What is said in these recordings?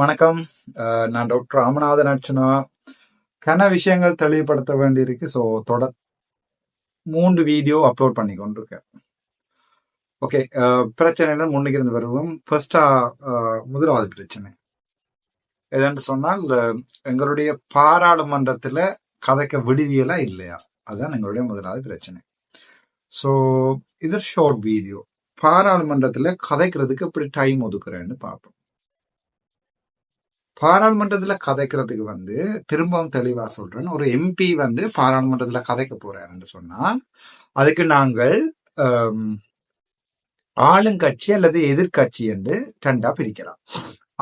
வணக்கம். நான் டாக்டர் ராமநாதன் அர்ச்சனா. கன விஷயங்கள் தெளிவுபடுத்த வேண்டியிருக்கு. ஸோ தொட மூன்று வீடியோ அப்லோட் பண்ணி கொண்டிருக்கேன். ஓகே பிரச்சனையில முன்னுக்கு இருந்து வருவோம். ஃபர்ஸ்டா முதலாவது பிரச்சனை. எதென்று சொன்னால் எங்களுடைய பாராளுமன்றத்தில் கதைக்க விடுவியலா இல்லையா? அதுதான் எங்களுடைய முதலாவது பிரச்சனை. ஸோ இது ஷார்ட் வீடியோ பாராளுமன்றத்தில் கதைக்கிறதுக்கு எப்படி டைம் ஒதுக்குறேன்னு பார்ப்போம். பாராளுமன்றத்தில் கதைக்கிறதுக்கு வந்து திரும்பவும் தெளிவாக சொல்றேன். ஒரு எம்பி வந்து பாராளுமன்றத்தில் கதைக்க போறாருன்னு சொன்னால் அதுக்கு நாங்கள் ஆளுங்கட்சி அல்லது எதிர்க்கட்சி என்று ரெண்டா பிரிக்கலாம்.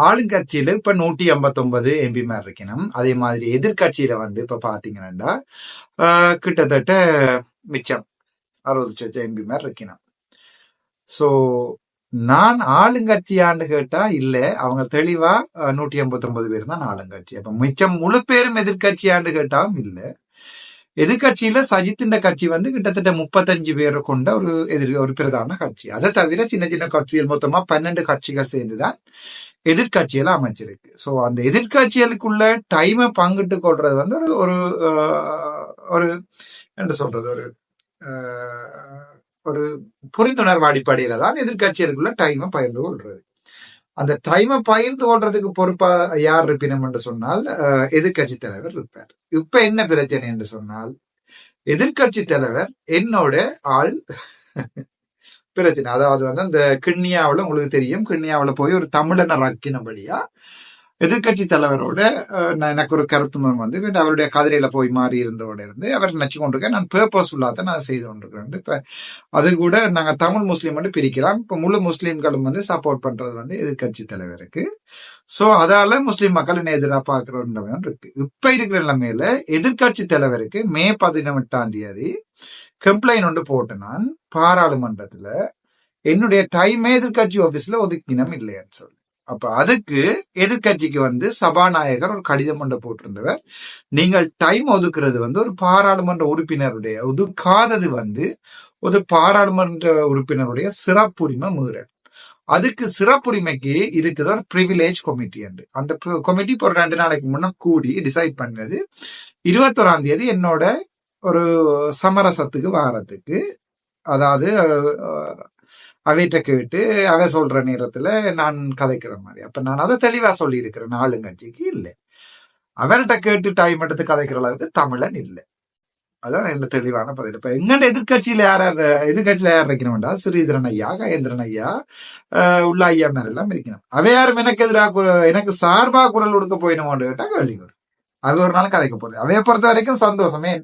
ஆளுங்கட்சியில இப்ப நூற்றி ஐம்பத்தொன்பது எம்பி மாதிரி இருக்கணும். அதே மாதிரி எதிர்கட்சியில வந்து இப்ப பாத்தீங்கன்னா கிட்டத்தட்ட மிச்சம் அறுபது சொச்ச எம்பி மாதிரி இருக்கணும். ஸோ நான் ஆளுங்கட்சியான்னு கேட்டா இல்ல அவங்க தெளிவா நூற்றி ஐம்பத்தி ஒன்பது பேர் தான் ஆளுங்கட்சி. அப்ப மிச்சம் முழு பேரும் எதிர்க்கட்சியான்னு கேட்டாலும் இல்ல. எதிர்க்கட்சியில சஜித்தின் கட்சி வந்து கிட்டத்தட்ட முப்பத்தஞ்சு பேரை கொண்ட ஒரு எதிர் ஒரு பிரதான கட்சி. அதை தவிர சின்ன சின்ன கட்சிகள் மொத்தமா பன்னெண்டு கட்சிகள் சேர்ந்துதான் எதிர்கட்சியில அமைச்சிருக்கு. சோ அந்த எதிர்க்கட்சிகளுக்குள்ள டைமை பங்கிட்டு கொள்றது வந்து ஒரு ஒரு ஒரு என்ன சொல்றது ஒரு ஒரு புரிந்துணர்வு அடிப்படையில தான் எதிர்கட்சியருக்குள்ள டைமை பகிர்ந்து கொள்றது. அந்த டைமை பகிர்ந்து கொள்றதுக்கு பொறுப்பா யார் இருப்பினம் என்று சொன்னால் அஹ், தலைவர் இருப்பார். இப்ப என்ன பிரச்சனை என்று சொன்னால் எதிர்க்கட்சி தலைவர் என்னோட ஆள் பிரச்சனை. அதாவது வந்து அந்த கிண்ணியாவுல உங்களுக்கு தெரியும் கிண்ணியாவில் போய் ஒரு தமிழனை ரக்கினபடியா எதிர்க்கட்சி தலைவரோட நான் எனக்கு ஒரு கருத்து வந்து அவருடைய கதிரையில போய் மாறி இருந்தோட இருந்து அவர் நினைச்சு கொண்டிருக்கேன். நான் பேர்பஸ் இல்லாத நான் செய்து கொண்டிருக்கிறேன் இப்போ அது கூட நாங்கள் தமிழ் முஸ்லீம் வந்து பிரிக்கலாம். இப்போ முழு முஸ்லீம்களும் வந்து சப்போர்ட் பண்றது வந்து எதிர்க்கட்சி தலைவருக்கு. ஸோ அதால முஸ்லீம் மக்கள் என்ன எதிராக பாக்குறோம் இருக்கு. இப்போ இருக்கிற நிலைமையில எதிர்க்கட்சி தலைவருக்கு மே பதினெட்டாம் தேதி கம்ப்ளைண்ட் ஒன்று போட்டு நான் பாராளுமன்றத்தில் என்னுடைய டைமே எதிர்க்கட்சி ஆஃபீஸில் ஒதுக்கினம் இல்லையான்னு சொல்லி. அப்ப அதுக்கு எதிர்க்கட்சிக்கு வந்து சபாநாயகர் ஒரு கடிதம் ஒன்று போட்டிருந்தவர். நீங்கள் டைம் ஒதுக்குறது வந்து ஒரு பாராளுமன்ற உறுப்பினருடைய ஒதுக்காதது வந்து ஒரு பாராளுமன்ற உறுப்பினருடைய சிறப்புரிமை மீறல். அதுக்கு சிறப்புரிமைக்கு இருக்குது ஒரு ப்ரிவிலேஜ் கமிட்டி என்று. அந்த கமிட்டி இப்போ ஒரு ரெண்டு நாளைக்கு முன்னே கூடி டிசைட் பண்ணது. இருபத்தோராம் தேதி என்னோட ஒரு சமரசத்துக்கு வாரத்துக்கு அதாவது அவர்கிட்ட கேட்டு அவ சொல்ற நேரத்துல நான் கதைக்கிற மாதிரி. அப்ப நான் அதை தெளிவா சொல்லி இருக்கிறேன் ஆளுங்கட்சிக்கு இல்லை. அவர்கிட்ட கேட்டு டைம் எடுத்து கதைக்கிற அளவுக்கு தமிழன் இல்லை. அதான் என்ன தெளிவான பதில். இப்ப எங்கண்ட எதிர்கட்சியில யார் யார் எதிர்கட்சியில யார் இருக்கணும்டா ஸ்ரீதரன் ஐயா கயேந்திரன் ஐயா உள்ள ஐயா மாதிரி எல்லாம் இருக்கணும். அவ யாரும் எனக்கு எதிராக எனக்கு சார்பா குரல் கொடுக்க போயினோன்னு கேட்டா கேள்வி வரும். அது ஒரு நாள் கதைக்க போறது. அவைய பொறுத்த வரைக்கும் சந்தோஷமே.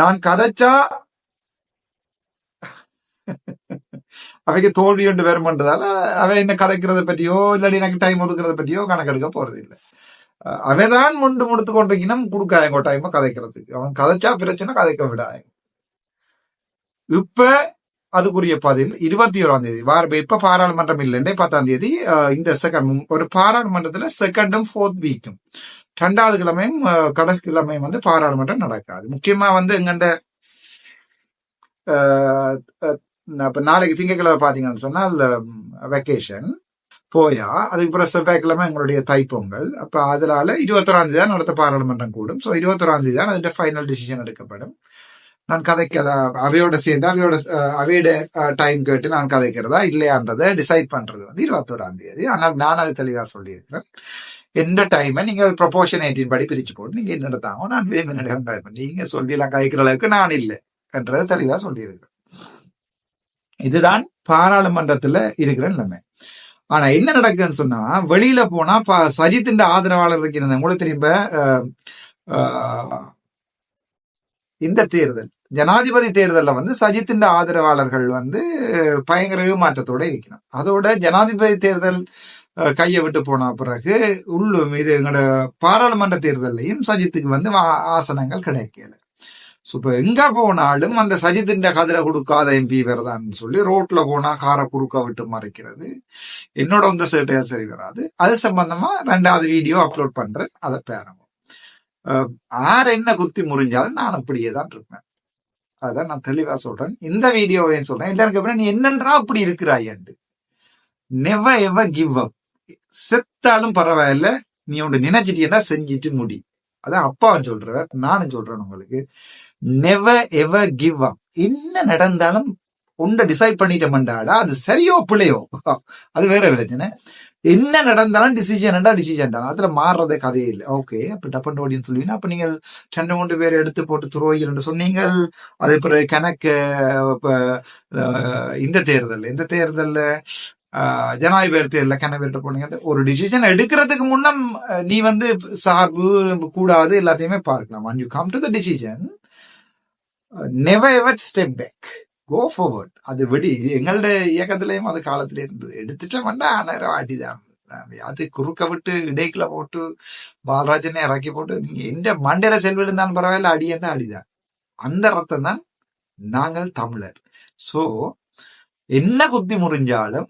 நான் கதைச்சா அவைக்கு தோல்வி ஒன்று வருமன்றதால அவை என்ன கதைக்கிறத பற்றியோ இல்லாட்டி எனக்கு டைம் ஒதுக்கிறத பற்றியோ கணக்கெடுக்க போறது இல்லை. அஹ் முண்டு முடித்து கொண்டிருக்கணும் கொடுக்காதங்க டைம் கதைக்கிறதுக்கு அவன் கதைச்சா பிரச்சனை கதைக்க விடாது. இப்ப அதுக்குரிய பதில் இருபத்தி ஓராம் தேதி. வார இப்ப பாராளுமன்றம் இல்லைண்டே பத்தாம் தேதி இந்த செகண்ட் ஒரு பாராளுமன்றத்துல செகண்டும் ஃபோர்த் வீக்கும் ரெண்டாவது கிழமையும் கடைசி கிழமையும் வந்து பாராளுமன்றம் நடக்காது. முக்கியமா வந்து எங்கண்ட இப்ப நாளைக்கு திங்கட்கிழமை பாத்தீங்கன்னு சொன்னால் வெக்கேஷன் போயா அதுக்கு அப்புறம் செவ்வாய்க்கிழமை எங்களுடைய தைப்பொங்கல். அப்ப அதனால இருபத்தொராம் தேதி தான் நடத்த பாராளுமன்றம் கூடும். ஸோ இருபத்தொராம் தேதி தான் அதிന്റെ ஃபைனல் டிசிஷன் எடுக்கப்படும். நான் கதைக்க அவையோட சேர்ந்து அவையோட அவையோட டைம் கேட்டு நான் கதைக்கிறதா இல்லையான்றதை டிசைட் பண்றது வந்து இருபத்தோராம் தேதி. ஆனால் நான் அது தெளிவா சொல்லியிருக்கிறேன். எந்த டைமை நீங்கள் எயிட்டின் படி பிரிச்சு போட்டு நீங்க என்ன நடத்தாங்க நான் வேணும் நீங்க சொல்லி எல்லாம் கதைக்கிற அளவுக்கு நான் இல்லை என்றதை தெளிவா சொல்லியிருக்கிறேன். இதுதான் பாராளுமன்றத்துல இருக்கிற நிலைமை. ஆனா என்ன நடக்குதுன்னு சொன்னா வெளியில போனா ப- சஜித்தின் ஆதரவாளர் இருக்கிறது உங்களுக்கு திரும்ப இந்த தேர்தல் ஜனாதிபதி தேர்தலில் வந்து சஜித்தின் ஆதரவாளர்கள் வந்து பயங்கர மாற்றத்தோட இருக்கணும். அதோட ஜனாதிபதி தேர்தல் கையை விட்டு போன பிறகு உள்ளும் இது எங்களோட பாராளுமன்ற தேர்தலையும் சஜித்துக்கு வந்து ஆசனங்கள் கிடைக்கல. ஸோ இப்போ எங்க போனாலும் அந்த சஜித்தின் கதிரை கொடுக்காத எம்பி வருதான்னு சொல்லி ரோட்ல போனா காரை குறுக்க விட்டு மறைக்கிறது. என்னோட உங்க சேட்டையால் சரி வராது. அது சம்பந்தமா ரெண்டாவது வீடியோ அப்லோட் பண்றேன். அதை பேரணும் யார் என்ன குத்தி முறிஞ்சாலும் நான் அப்படியே தான் இருப்பேன். அதான் நான் தெளிவா சொல்றேன். இந்த வீடியோவையும் சொல்றேன். எல்லாருக்கு கேட்பேன் நீ என்னன்றா அப்படி இருக்கிறாயண்டு நெவ எவ கிவ் அப் செத்தாலும் பரவாயில்ல. நீ உன்னை நினைச்சிட்டீங்கன்னா செஞ்சுட்டு முடி. அதான் அப்பாவும் சொல்றவர் நானும் சொல்றேன் உங்களுக்கு. நெவர் எவர் கிவ் அப் என்ன நடந்தாலும் உண்டை டிசைட் பண்ணிட்டோம்டாடா அது சரியோ பிள்ளையோ அது வேற பிரச்சனை என்ன நடந்தாலும் டிசிஷன்டா டிசிஷன் தான். அதுல மாறுறதே கதையே இல்லை. ஓகே அப்ப டப்பன் ஓடின்னு சொல்லுவீங்கன்னா அப்ப நீங்கள் ரெண்டு மூன்று பேர் எடுத்து போட்டு துரோகிகள் சொன்னீங்க அதே பிறகு கணக்கு இந்த தேர்தல் இந்த தேர்தல்ல ஜனாதிபதி தேர்தலில் கணவர்கிட்ட போனீங்க. ஒரு டிசிஷன் எடுக்கிறதுக்கு முன்னம் நீ வந்து சார்பு கூடாது எல்லாத்தையுமே பார்க்கலாம். When you come to the decision never ever step back go forward அது விடி. எங்களோட இயக்கத்திலையும் அது காலத்துல இருந்தது எடுத்துட்டோம்னா நேரம் அடிதான். அது குறுக்க விட்டு இடைக்குள்ள போட்டு பாலராஜனை இறக்கி போட்டு நீங்க எந்த மண்டையில செல்விருந்தாலும் பரவாயில்ல அடி என்ன அடிதான். அந்த ரத்தம் தான் நாங்கள் தமிழர். சோ என்ன குத்தி முறிஞ்சாலும்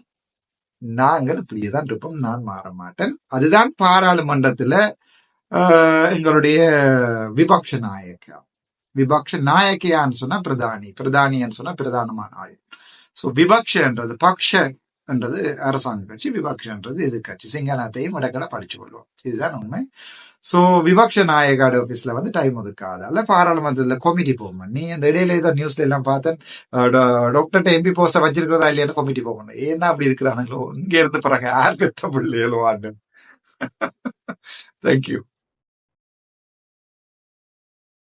நாங்கள் இப்படியேதான் இருப்போம். நான் மாற மாட்டேன் அதுதான் பாராளுமன்றத்துல ஆஹ், எங்களுடைய விபக்ஷ நாயக்கம் விபக்ஷ நாயக்கியான்னு சொன்னா பிரதானி பிரதானின்னு சொன்னா பிரதானமான ஆள். சோ விபக்ஷன்றது பக்ஷ என்றது அரசாங்க கட்சி விபக்ஷன்றது எதிர்கட்சி சிங்கநாத்தையும் இடக்கடை படிச்சு கொள்வோம். இதுதான் உண்மை. சோ விபக்ஷ நாயகாடு ஆபீஸ்ல வந்து டைம் ஒதுக்காது. அல்ல பாராளுமன்றத்துல கமிட்டி போகணும் நீ அந்த இடையில ஏதோ நியூஸ்ல எல்லாம் பார்த்தேன். டாக்டர் எம்பி போஸ்ட வச்சிருக்கிறதா இல்லையான்னு கமிட்டி போகணும் ஏன்னா அப்படி இருக்கிறானுங்களோ? இங்க இருந்து பிறகு யார் பெத்த பிள்ளைகளோ ஆண்டு தேங்க்யூ